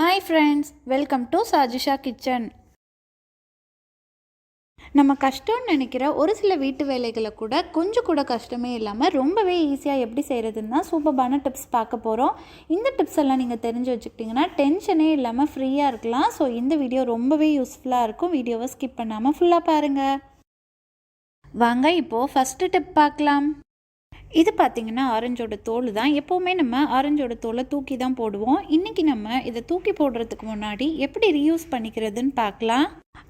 Hi friends welcome to Sajisha kitchen நம்ம கஷ்டம்னு நினைக்கிற ஒரு சில வீட்டு வேலைகளை கூட கொஞ்சம் கூட கஷ்டமே இல்லாமல் ரொம்பவே ஈஸியாக எப்படி செய்கிறதுன்னு தான் சூப்பர்பான டிப்ஸ் பார்க்க போகிறோம் இந்த டிப்ஸ் எல்லாம் நீங்கள் தெரிஞ்சு வச்சுக்கிட்டிங்கன்னா டென்ஷனே இல்லாமல் ஃப்ரீயாக இருக்கலாம். ஸோ இந்த வீடியோ ரொம்பவே யூஸ்ஃபுல்லாக இருக்கும். வீடியோவை ஸ்கிப் பண்ணாமல் ஃபுல்லாக பாருங்கள் வாங்க இப்போது ஃபஸ்ட்டு டிப் பார்க்கலாம். இது பார்த்தீங்கன்னா ஆரஞ்சோட தோல் தான். எப்போவுமே நம்ம ஆரஞ்சோட தோலை தூக்கி தான் போடுவோம். இன்றைக்கி நம்ம இதை தூக்கி போடுறதுக்கு முன்னாடி எப்படி ரீயூஸ் பண்ணிக்கிறதுன்னு பார்க்கலாம்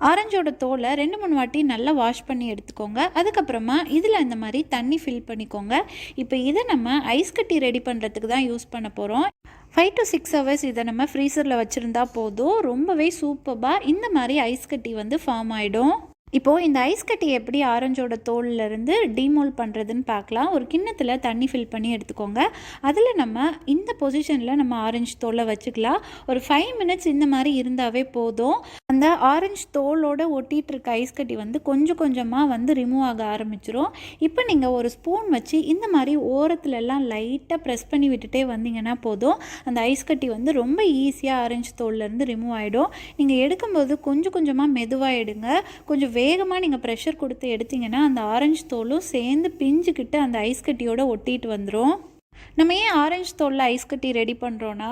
ஆரஞ்சோட தோலை ரெண்டு மூணு வாட்டி நல்லா வாஷ் பண்ணி எடுத்துக்கோங்க. அதுக்கப்புறமா இதில் இந்த மாதிரி தண்ணி ஃபில் பண்ணிக்கோங்க. இப்போ இதை நம்ம ஐஸ் கட்டி ரெடி பண்ணுறதுக்கு தான் யூஸ் பண்ண போகிறோம் ஃபைவ் டு சிக்ஸ் ஹவர்ஸ் இதை நம்ம ஃப்ரீசரில் வச்சுருந்தா போதும். ரொம்பவே சூப்பராக இந்த மாதிரி ஐஸ் கட்டி வந்து ஃபார்ம் ஆகிடும் இப்போது இந்த ஐஸ் கட்டி எப்படி ஆரஞ்சோட தோல்லேருந்து டீமோல் பண்ணுறதுன்னு பார்க்கலாம். ஒரு கிண்ணத்தில் தண்ணி ஃபில் பண்ணி எடுத்துக்கோங்க. அதில் நம்ம இந்த பொசிஷனில் நம்ம ஆரஞ்சு தோலை வச்சுக்கலாம். ஒரு ஃபைவ் மினிட்ஸ் இந்த மாதிரி இருந்தாவே போதும். அந்த ஆரஞ்சு தோலோட ஒட்டிகிட்டு இருக்க ஐஸ் கட்டி வந்து கொஞ்சம் கொஞ்சமாக வந்து ரிமூவ் ஆக ஆரம்பிச்சிரும். இப்போ நீங்கள் ஒரு ஸ்பூன் வச்சு இந்த மாதிரி ஓரத்துலலாம் லைட்டாக ப்ரெஸ் பண்ணி விட்டுட்டே வந்தீங்கன்னா போதும். அந்த ஐஸ் கட்டி வந்து ரொம்ப ஈஸியாக ஆரஞ்சு தோல்லேருந்து ரிமூவ் ஆகிடும் நீங்கள் எடுக்கும்போது கொஞ்சம் கொஞ்சமாக மெதுவாக எடுங்க. கொஞ்சம் வேகமாக நீங்கள் ப்ரெஷர் கொடுத்து எடுத்தீங்கன்னா அந்த ஆரஞ்சு தோலும் சேர்ந்து பிஞ்சுக்கிட்டு அந்த ஐஸ் கட்டியோட ஒட்டிட்டு வந்துடும் நம்ம ஏன் ஆரஞ்சு தோலில் ஐஸ் கட்டி ரெடி பண்ணுறோன்னா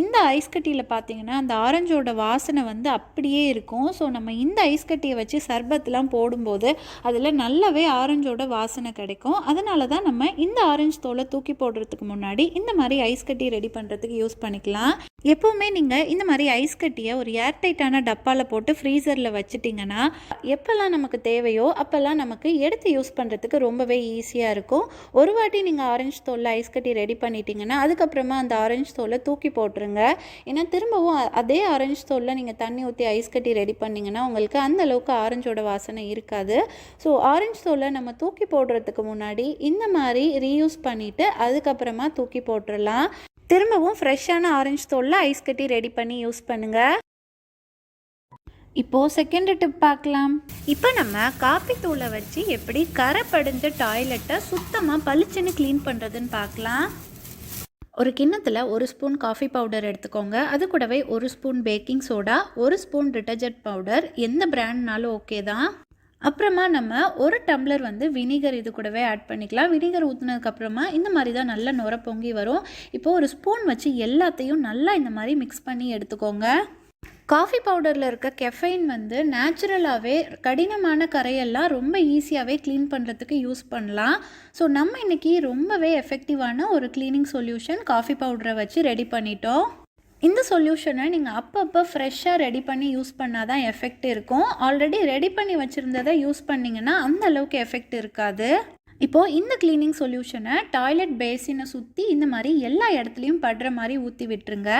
இந்த ஐஸ் கட்டியில் பார்த்தீங்கன்னா அந்த ஆரஞ்சோட வாசனை வந்து அப்படியே இருக்கும். ஸோ நம்ம இந்த ஐஸ் கட்டியை வச்சு சர்பத்லாம் போடும்போது அதில் நல்லாவே ஆரஞ்சோட வாசனை கிடைக்கும். அதனால தான் நம்ம இந்த ஆரஞ்சு தோலை தூக்கி போடுறதுக்கு முன்னாடி இந்த மாதிரி ஐஸ் கட்டி ரெடி பண்ணுறதுக்கு யூஸ் பண்ணிக்கலாம். எப்போவுமே நீங்கள் இந்த மாதிரி ஐஸ் கட்டியை ஒரு ஏர்டைட்டான டப்பாவில் போட்டு ஃப்ரீசரில் வச்சுட்டிங்கன்னா எப்போல்லாம் நமக்கு தேவையோ அப்போல்லாம் நமக்கு எடுத்து யூஸ் பண்ணுறதுக்கு ரொம்பவே ஈஸியாக இருக்கும். ஒரு வாட்டி நீங்கள் ஆரஞ்சு தோலில் ஐஸ் கட்டி ரெடி பண்ணிட்டீங்கன்னா அதுக்கப்புறமா அந்த ஆரஞ்சு தோலை தூக்கி போட்டுருங்க. ஏன்னா திரும்பவும் அதே ஆரஞ்சு தோலில் நீங்கள் தண்ணி ஊற்றி ஐஸ் கட்டி ரெடி பண்ணிங்கன்னா உங்களுக்கு அந்த அளவுக்கு ஆரஞ்சோட வாசனை இருக்காது. ஸோ ஆரஞ்சு தோலை நம்ம தூக்கி போடுறதுக்கு முன்னாடி இந்த மாதிரி ரீயூஸ் பண்ணிவிட்டு அதுக்கப்புறமா தூக்கி போட்டுடலாம் திரும்பவும் ஃப்ரெஷ்ஷான ஆரஞ்சு தோலில் ஐஸ் கட்டி ரெடி பண்ணி யூஸ் பண்ணுங்கள் இப்போது செகண்ட் டிப் பார்க்கலாம் இப்போ நம்ம காப்பி தூளை வச்சு எப்படி கரை படிஞ்ச டாய்லெட்டை சுத்தமாக பளிச்சுன்னு க்ளீன் பண்ணுறதுன்னு பார்க்கலாம் ஒரு கிண்ணத்தில் ஒரு ஸ்பூன் காஃபி பவுடர் எடுத்துக்கோங்க. அது கூடவே ஒரு ஸ்பூன் பேக்கிங் சோடா ஒரு ஸ்பூன் டிட்டர்ஜென்ட் பவுடர். எந்த பிராண்ட்னாலும் ஓகே தான். அப்புறமா நம்ம ஒரு டம்ளர் வந்து வினிகர் இது கூடவே ஆட் பண்ணிக்கலாம். வினிகர் ஊற்றுனதுக்கப்புறமா இந்த மாதிரி தான் நல்லா நுர பொங்கி வரும். இப்போ ஒரு ஸ்பூன் வச்சு எல்லாத்தையும் நல்லா இந்த மாதிரி மிக்ஸ் பண்ணி எடுத்துக்கோங்க. காஃபி பவுடரில் இருக்க கெஃபைன் வந்து நேச்சுரலாகவே கடினமான கரையெல்லாம் ரொம்ப ஈஸியாகவே க்ளீன் பண்ணுறதுக்கு யூஸ் பண்ணலாம். ஸோ நம்ம இன்றைக்கி ரொம்பவே எஃபெக்டிவான ஒரு க்ளீனிங் சொல்யூஷன் காஃபி பவுடரை வச்சு ரெடி பண்ணிட்டோம். இந்த சொல்யூஷனை நீங்கள் அப்பப்போ ஃப்ரெஷ்ஷாக ரெடி பண்ணி யூஸ் பண்ணால் தான் எஃபெக்ட் இருக்கும். ஆல்ரெடி ரெடி பண்ணி வச்சுருந்ததை யூஸ் பண்ணிங்கன்னா அந்த அளவுக்கு எஃபெக்ட் இருக்காது. இப்போது இந்த க்ளீனிங் சொல்யூஷனை டாய்லெட் பேசினை சுற்றி இந்த மாதிரி எல்லா இடத்துலையும் படுற மாதிரி ஊற்றி விட்டுருங்க.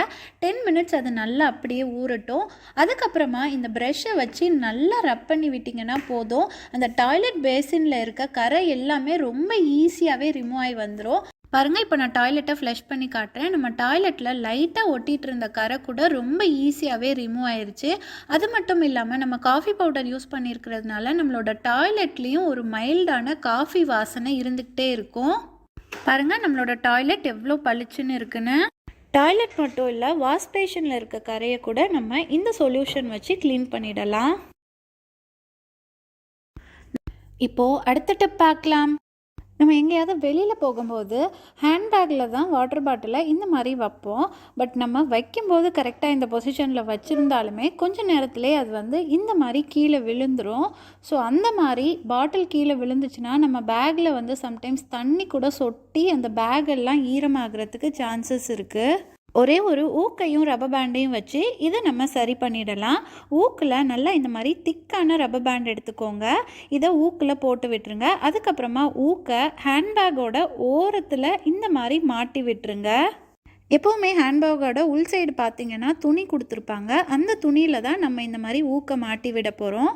டென் மினிட்ஸ் அது நல்லா அப்படியே ஊறட்டும். அதுக்கப்புறமா இந்த ப்ரெஷ்ஷை வச்சு நல்லா ரப் பண்ணி விட்டிங்கன்னா போதும். அந்த டாய்லெட் பேசினில் இருக்க கரை எல்லாமே ரொம்ப ஈஸியாகவே ரிமூவ் ஆகி வந்துடும் பாருங்கள் இப்போ நான் டாய்லெட்டை ஃப்ளஷ் பண்ணி காட்டுறேன். நம்ம டாய்லெட்டில் லைட்டாக ஒட்டிகிட்டு இருந்த கரை கூட ரொம்ப ஈஸியாகவே ரிமூவ் ஆயிடுச்சு அது மட்டும் இல்லாமல் நம்ம காஃபி பவுடர் யூஸ் பண்ணியிருக்கிறதுனால நம்மளோட டாய்லெட்லேயும் ஒரு மைல்டான காஃபி வாசனை இருந்துக்கிட்டே இருக்கும். பாருங்கள் நம்மளோட டாய்லெட் எவ்வளோ பளிச்சுன்னு இருக்குன்னு. டாய்லெட் மட்டும் இல்லை வாஷ் பேஷனில் இருக்க கரையை கூட நம்ம இந்த சொல்யூஷன் வச்சு க்ளீன் பண்ணிடலாம். இப்போது அடுத்த டிப் பார்க்கலாம். நம்ம எங்கேயாவது வெளியில் போகும்போது ஹேண்ட்பேக்கில் தான் வாட்டர் பாட்டிலை இந்த மாதிரி வைப்போம். பட் நம்ம வைக்கும்போது கரெக்டாக இந்த பொசிஷனில் வச்சுருந்தாலுமே கொஞ்ச நேரத்துலேயே அது வந்து இந்த மாதிரி கீழே விழுந்துரும். ஸோ அந்த மாதிரி பாட்டில் கீழே விழுந்துச்சுன்னா நம்ம பேக்கில் வந்து சம்டைம்ஸ் தண்ணி கூட சொட்டி அந்த பேக் எல்லாம் ஈரமாகிறதுக்கு சான்சஸ் இருக்குது ஒரே ஒரு ஊக்கையும் ரப்பர் பேண்டையும் வச்சு இதை நம்ம சரி பண்ணிடலாம். ஊக்கில் நல்லா இந்த மாதிரி திக்கான ரப்பர் பேண்ட் எடுத்துக்கோங்க. இதை ஊக்கில் போட்டு விட்டுருங்க. அதுக்கப்புறமா ஊக்கை ஹேண்ட்பேக்கோட ஓரத்தில் இந்த மாதிரி மாட்டி விட்டுருங்க. எப்போவுமே ஹேண்ட்பேக்கோட உள் சைடு பார்த்தீங்கன்னா துணி கொடுத்துருப்பாங்க. அந்த துணியில் தான் நம்ம இந்த மாதிரி ஊக்க மாட்டி விட போகிறோம்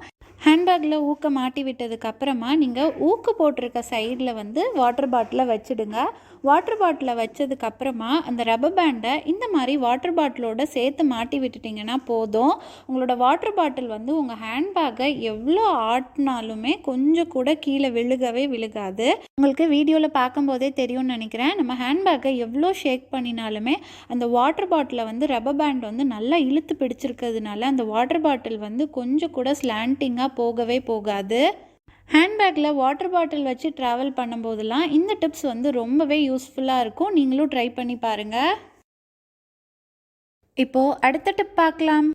ஹேண்ட்பேக்கில் ஊக்க மாட்டி விட்டதுக்கு அப்புறமா நீங்கள் ஊக்கு போட்டிருக்க சைடில் வந்து வாட்டர் பாட்டிலை வச்சுடுங்க. வாட்டர் பாட்டிலை வச்சதுக்கப்புறமா அந்த ரப்பர் பேண்டை இந்த மாதிரி வாட்டர் பாட்டிலோட சேர்த்து மாட்டி விட்டுட்டிங்கன்னா போதும். உங்களோட வாட்டர் பாட்டில் வந்து உங்கள் ஹேண்ட்பேக்கை எவ்வளோ ஆட்டினாலுமே கொஞ்சம் கூட கீழே விழுகவே விழுகாது. உங்களுக்கு வீடியோவில் பார்க்கும்போதே தெரியும்னு நினைக்கிறேன். நம்ம ஹேண்ட்பேக்கை எவ்வளோ ஷேக் பண்ணினாலுமே அந்த வாட்டர் பாட்டிலை வந்து ரப்பர் பேண்ட் வந்து நல்லா இழுத்து பிடிச்சிருக்கிறதுனால அந்த வாட்டர் பாட்டில் வந்து கொஞ்சம் கூட ஸ்லாண்டிங்காக போகவே போகாது. ஹேண்ட்பேக்கில் வாட்டர் பாட்டில் வச்சு ட்ராவல் பண்ணும்போதெல்லாம் இந்த டிப்ஸ் வந்து ரொம்பவே யூஸ்ஃபுல்லாக இருக்கும். நீங்களும் ட்ரை பண்ணி பாருங்கள் இப்போது அடுத்த டிப் பார்க்கலாம்.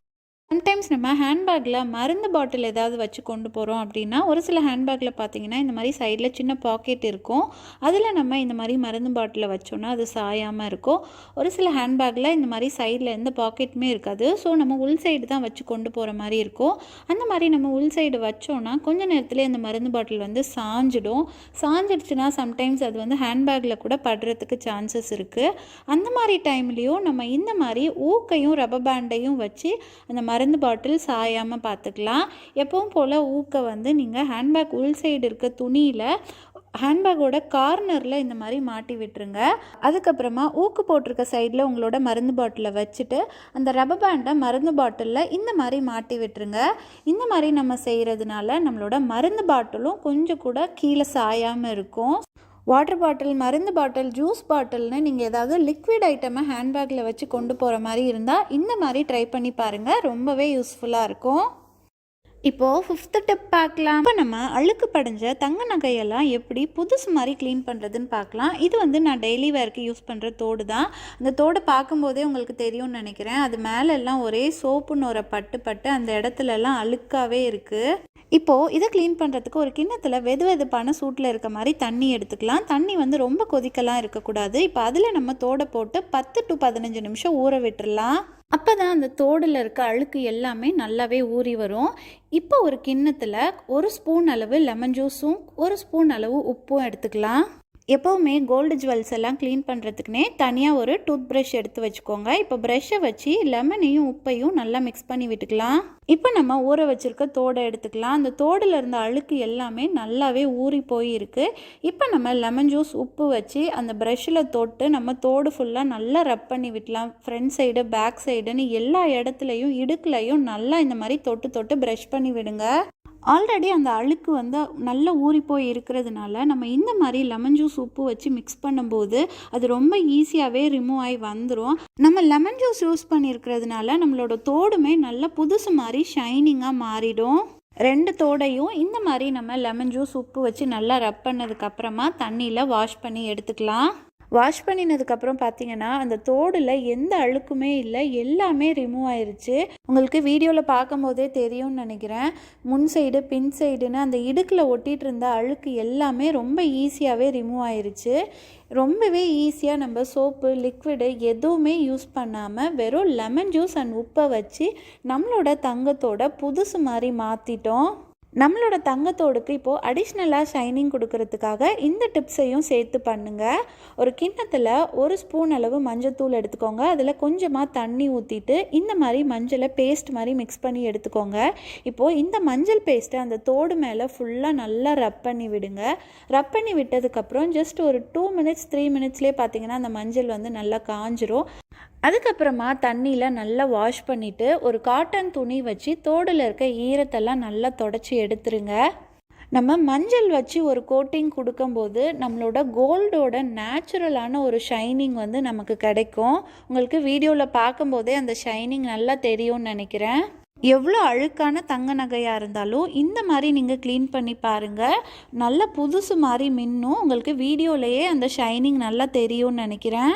சம்டைம்ஸ் நம்ம ஹேண்ட்பேக்கில் மருந்து பாட்டில் ஏதாவது வச்சு கொண்டு போகிறோம் அப்படின்னா ஒரு சில ஹேண்ட்பேக்கில் பார்த்தீங்கன்னா இந்த மாதிரி சைடில் சின்ன பாக்கெட் இருக்கும். அதில் நம்ம இந்த மாதிரி மருந்து பாட்டில் வச்சோன்னா அது சாயாமல் இருக்கும். ஒரு சில ஹேண்ட்பேக்கில் இந்த மாதிரி சைடில் எந்த பாக்கெட்டுமே இருக்காது. ஸோ நம்ம உள் சைடு தான் வச்சு கொண்டு போகிற மாதிரி இருக்கும். அந்த மாதிரி நம்ம உள் சைடு வச்சோன்னா கொஞ்ச நேரத்தில் அந்த மருந்து பாட்டில் வந்து சாஞ்சிடும். சாஞ்சிடுச்சுன்னா சம்டைம்ஸ் அது வந்து ஹேண்ட்பேக்கில் கூட படுறதுக்கு சான்சஸ் இருக்குது அந்த மாதிரி டைம்லேயும் நம்ம இந்த மாதிரி ஊக்கையும் ரப்பர் பேண்டையும் வச்சு அந்த மருந்து பாட்டில் சாயாமல் பார்த்துக்கலாம் எப்பவும் போல் ஊக்க வந்து நீங்கள் ஹேண்ட்பேக் உள் சைடு இருக்க துணியில் ஹேண்ட்பேக்கோட கார்னரில் இந்த மாதிரி மாட்டி விட்டுருங்க. அதுக்கப்புறமா ஊக்கு போட்டிருக்க சைடில் உங்களோட மருந்து பாட்டிலை வச்சுட்டு அந்த ரப்பர் பேண்டை மருந்து பாட்டிலில் இந்த மாதிரி மாட்டி விட்டுருங்க. இந்த மாதிரி நம்ம செய்கிறதுனால நம்மளோட மருந்து பாட்டிலும் கொஞ்சம் கூட கீழே சாயாமல் இருக்கும். வாட்டர் பாட்டில் மருந்து பாட்டில் ஜூஸ் பாட்டில்னு நீங்கள் ஏதாவது லிக்விட் ஐட்டமை ஹேண்ட்பேக்கில் வச்சு கொண்டு போகிற மாதிரி இருந்தால் இந்த மாதிரி ட்ரை பண்ணி பாருங்கள் ரொம்பவே யூஸ்ஃபுல்லாக இருக்கும். இப்போது ஃபிஃப்த்து டிப் பார்க்கலாம். இப்போ நம்ம அழுக்கு படிஞ்ச தங்க நகையெல்லாம் எப்படி புதுசு மாதிரி க்ளீன் பண்ணுறதுன்னு பார்க்கலாம். இது வந்து நான் டெய்லி வேர்க்கு யூஸ் பண்ணுற தோடு தான். அந்த தோடை பார்க்கும்போதே உங்களுக்கு தெரியும்னு நினைக்கிறேன். அது மேலே எல்லாம் ஒரே சோப்புன்னு ஒரு பட்டு பட்டு அந்த இடத்துலலாம் அழுக்காகவே இருக்குது இப்போது இதை க்ளீன் பண்ணுறதுக்கு ஒரு கிண்ணத்தில் வெது வெதுப்பான சூட்டில் இருக்க மாதிரி தண்ணி எடுத்துக்கலாம். தண்ணி வந்து ரொம்ப கொதிக்கலாம் இருக்கக்கூடாது. இப்போ அதில் நம்ம தோடை போட்டு பத்து டு பதினஞ்சு நிமிஷம் ஊற விட்டுடலாம் அப்போ தான் அந்த தோடில் இருக்க அழுக்கு எல்லாமே நல்லாவே ஊறி வரும். இப்போ ஒரு கிண்ணத்தில் ஒரு ஸ்பூன் அளவு லெமன் ஜூஸும் ஒரு ஸ்பூன் அளவு உப்பும் எடுத்துக்கலாம். எப்போவுமே கோல்டு ஜுவல்ஸ் எல்லாம் க்ளீன் பண்ணுறதுக்குனே தனியாக ஒரு டூத் ப்ரஷ் எடுத்து வச்சுக்கோங்க. இப்போ ப்ரஷ்ஷை வச்சு லெமனையும் உப்பையும் நல்லா மிக்ஸ் பண்ணி விட்டுக்கலாம். இப்போ நம்ம ஊற வச்சுருக்க தோடை எடுத்துக்கலாம். அந்த தோடில் இருந்த அழுக்கு எல்லாமே நல்லாவே ஊறி போயிருக்கு. இப்போ நம்ம லெமன் ஜூஸ் உப்பு வச்சு அந்த ப்ரஷ்ஷில் தொட்டு நம்ம தோடு ஃபுல்லாக நல்லா ரப் பண்ணி விடலாம் ஃப்ரண்ட் சைடு பேக் சைடுன்னு எல்லா இடத்துலையும் இடுக்குலையும் நல்லா இந்த மாதிரி தொட்டு தொட்டு ப்ரஷ் பண்ணி விடுங்க. ஆல்ரெடி அந்த அழுக்கு வந்து நல்லா ஊறி போய் இருக்கிறதுனால நம்ம இந்த மாதிரி லெமன் ஜூஸ் உப்பு வச்சு மிக்ஸ் பண்ணும்போது அது ரொம்ப ஈஸியாகவே ரிமூவ் ஆகி வந்துடும் நம்ம லெமன் ஜூஸ் யூஸ் பண்ணியிருக்கிறதுனால நம்மளோட தோடுமே நல்லா புதுசு மாதிரி ஷைனிங்காக மாறிடும். ரெண்டு தோடையும் இந்த மாதிரி நம்ம லெமன் ஜூஸ் உப்பு வச்சு நல்லா ரப் பண்ணதுக்கப்புறமா தண்ணியில் வாஷ் பண்ணி எடுத்துக்கலாம். வாஷ் பண்ணினதுக்கப்புறம் பார்த்தீங்கன்னா அந்த தோடில் எந்த அழுக்குமே இல்லை எல்லாமே ரிமூவ் ஆயிருச்சு. உங்களுக்கு வீடியோவில் பார்க்கும்போதே தெரியும்னு நினைக்கிறேன். முன் சைடு பின் சைடுன்னு அந்த இடுக்கில் ஒட்டிகிட்டு இருந்த அழுக்கு எல்லாமே ரொம்ப ஈஸியாகவே ரிமூவ் ஆயிருச்சு. ரொம்பவே ஈஸியாக நம்ம சோப்பு லிக்விடு எதுவுமே யூஸ் பண்ணாமல் வெறும் லெமன் ஜூஸ் அண்ட் உப்பை வச்சு நம்மளோட தங்கத்தோட புதுசு மாதிரி மாற்றிட்டோம் நம்மளோட தங்கத்தோடுக்கு இப்போது அடிஷ்னலாக ஷைனிங் கொடுக்கறதுக்காக இந்த டிப்ஸையும் சேர்த்து பண்ணுங்கள் ஒரு கிண்ணத்தில் ஒரு ஸ்பூன் அளவு மஞ்சத்தூள் எடுத்துக்கோங்க. அதில் கொஞ்சமாக தண்ணி ஊற்றிட்டு இந்த மாதிரி மஞ்சளை பேஸ்ட் மாதிரி மிக்ஸ் பண்ணி எடுத்துக்கோங்க. இப்போது இந்த மஞ்சள் பேஸ்ட்டை அந்த தோடு மேலே ஃபுல்லாக நல்லா ரப் பண்ணி விடுங்க. ரப் பண்ணி விட்டதுக்கப்புறம் ஜஸ்ட் ஒரு டூ மினிட்ஸ் த்ரீ மினிட்ஸ்லேயே பார்த்தீங்கன்னா அந்த மஞ்சள் வந்து நல்லா காஞ்சிரும். அதுக்கப்புறமா தண்ணியில் நல்லா வாஷ் பண்ணிவிட்டு ஒரு காட்டன் துணி வச்சு தோடில் இருக்க ஈரத்தெல்லாம் நல்லா தொடச்சி எடுத்துருங்க. நம்ம மஞ்சள் வச்சு ஒரு கோட்டிங் கொடுக்கும்போது நம்மளோட கோல்டோட நேச்சுரலான ஒரு ஷைனிங் வந்து நமக்கு கிடைக்கும். உங்களுக்கு வீடியோவில் பார்க்கும்போதே அந்த ஷைனிங் நல்லா தெரியும்னு நினைக்கிறேன். எவ்வளோ அழுக்கான தங்க நகையாக இருந்தாலும் இந்த மாதிரி நீங்கள் க்ளீன் பண்ணி பாருங்கள் நல்லா புதுசு மாதிரி மின்னும். உங்களுக்கு வீடியோலையே அந்த ஷைனிங் நல்லா தெரியும்னு நினைக்கிறேன்.